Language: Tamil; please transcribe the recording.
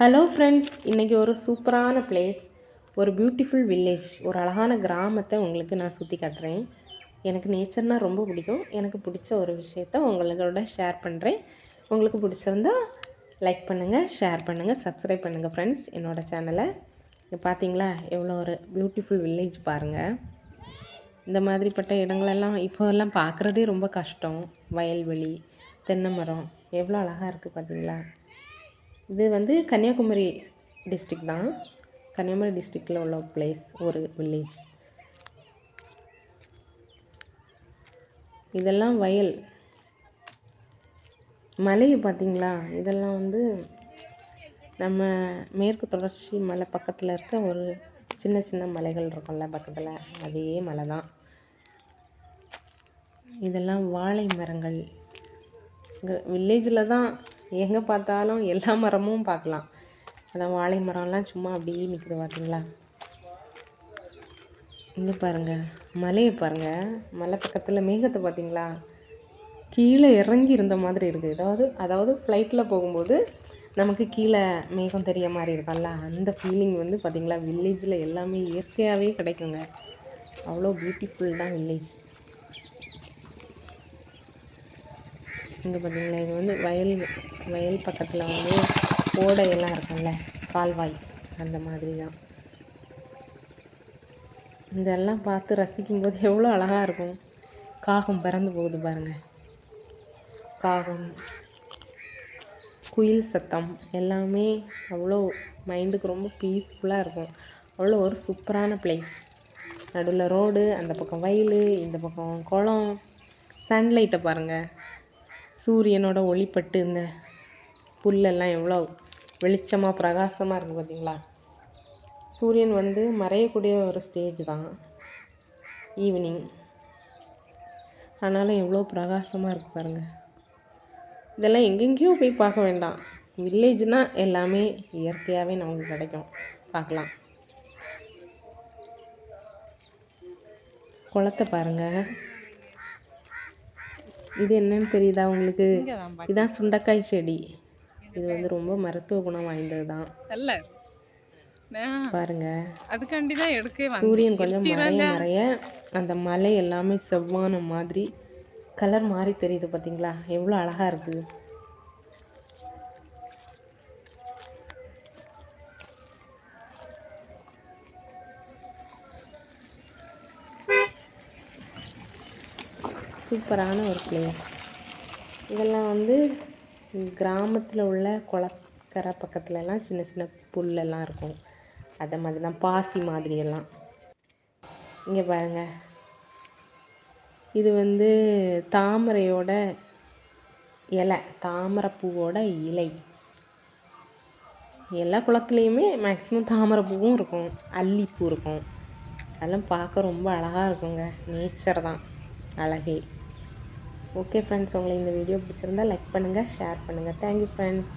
ஹலோ ஃப்ரெண்ட்ஸ் இன்றைக்கி ஒரு சூப்பரான பிளேஸ் ஒரு பியூட்டிஃபுல் வில்லேஜ் ஒரு அழகான கிராமத்தை உங்களுக்கு நான் சுற்றி காட்டுறேன். எனக்கு நேச்சர்னால் ரொம்ப பிடிக்கும். எனக்கு பிடிச்ச ஒரு விஷயத்த உங்களோட ஷேர் பண்ணுறேன் உங்களுக்கு பிடிச்சிருந்தா லைக் பண்ணுங்கள் ஷேர் பண்ணுங்கள் சப்ஸ்கிரைப் பண்ணுங்கள் ஃப்ரெண்ட்ஸ் என்னோடய சேனலை இங்கே பார்த்தீங்களா எவ்வளோ ஒரு பியூட்டிஃபுல் வில்லேஜ் பாருங்கள் இந்த மாதிரிப்பட்ட இடங்களெல்லாம் இப்போதெல்லாம் பார்க்குறதே ரொம்ப கஷ்டம். வயல்வெளி தென்னை மரம் எவ்வளோ அழகாக இருக்குது பார்த்தீங்களா இது வந்து கன்னியாகுமரி டிஸ்ட்ரிக் தான். கன்னியாகுமரி டிஸ்ட்ரிக்டில் உள்ள பிளேஸ் ஒரு வில்லேஜ் இதெல்லாம் வயல். மலை பார்த்தீங்களா? இதெல்லாம் வந்து நம்ம மேற்கு தொடர்ச்சி மலை பக்கத்தில் இருக்க ஒரு சின்ன சின்ன மலைகள் இருக்கும்ல பக்கத்தில். அதே மலை தான். இதெல்லாம் வாழை மரங்கள். இங்கே வில்லேஜில் தான் எங்கே பார்த்தாலும் எல்லா மரமும் பார்க்கலாம். அந்த வாழை மரம்லாம் சும்மா அப்படியே நிற்குது பார்த்தீங்களா இங்கே பாருங்கள் மலையை பாருங்கள் மலை பக்கத்தில் மேகத்தை பார்த்தீங்களா கீழே இறங்கி இருந்த மாதிரி இருக்குது அதாவது அதாவது ஃப்ளைட்டில் போகும்போது நமக்கு கீழே மேகம் தெரிய மாதிரி இருக்கும்ல. அந்த ஃபீலிங் வந்து பார்த்திங்களா வில்லேஜில் எல்லாமே இயற்கையாகவே கிடைக்குங்க. அவ்வளோ பியூட்டிஃபுல் தான் வில்லேஜ் இங்கே பார்த்தீங்களா இது வந்து வயல் வயல் பக்கத்தில் வந்து ஓடையெல்லாம் இருக்கும்ல கால்வாய் அந்த மாதிரி தான் இதெல்லாம் பார்த்து ரசிக்கும்போது எவ்வளோ அழகாக இருக்கும். காகம் பறந்து போகுது பாருங்கள் காகம் குயில் சத்தம் எல்லாமே அவ்வளோ மைண்டுக்கு ரொம்ப பீஸ்ஃபுல்லாக இருக்கும். அவ்வளோ ஒரு சூப்பரான பிளேஸ் நடுவில் ரோடு அந்த பக்கம் வயல் இந்த பக்கம் குளம் சன்லைட்டை பாருங்கள் சூரியனோட ஒளிப்பட்டு இந்த புல்லெல்லாம் எவ்வளோ வெளிச்சமாக பிரகாசமாக இருக்குது பார்த்தீங்களா? சூரியன் வந்து மறையக்கூடிய ஒரு ஸ்டேஜ் தான். ஈவினிங் ஆனாலும் எவ்வளோ பிரகாசமாக இருக்குது பாருங்கள் இதெல்லாம் எங்கெங்கேயோ போய் பார்க்க வேண்டாம். வில்லேஜ்னால் எல்லாமே இயற்கையாகவே நமக்கு கிடைக்கும். பார்க்கலாம். குளத்தை பாருங்கள் இது என்னன்னு தெரியுதா உங்களுக்கு? இதான் சுண்டக்காய் செடி. இது வந்து ரொம்ப மருத்துவ குணம் வாய்ந்தது தான் பாருங்க. அதுக்காண்டி தான் எடுக்க சூரியன் கொஞ்சம் மறைய மறைய அந்த மலை எல்லாமே செவ்வான மாதிரி கலர் மாதிரி தெரியுது பார்த்தீங்களா எவ்வளோ அழகாக இருக்குது சூப்பரான ஒரு பிளேஸ் இதெல்லாம் வந்து கிராமத்தில் உள்ள குளக்கரை பக்கத்துலலாம் சின்ன சின்ன புல்லெல்லாம் இருக்கும். அதை மாதிரி தான் பாசி மாதிரியெல்லாம். இங்கே பாருங்கள் இது வந்து தாமரையோட இலை தாமரைப்பூவோட இலை. எல்லா குளத்துலேயுமே மேக்ஸிமம் தாமரைப்பூவும் இருக்கும். அல்லிப்பூ இருக்கும். அதெல்லாம் பார்க்க ரொம்ப அழகாக இருக்குங்க. நேச்சர் தான். அழகே. ஓகே ஃப்ரெண்ட்ஸ் உங்களை இந்த வீடியோ பிடிச்சிருந்தா லைக் பண்ணுங்கள் ஷேர் பண்ணுங்கள் தேங்க்யூ ஃப்ரெண்ட்ஸ்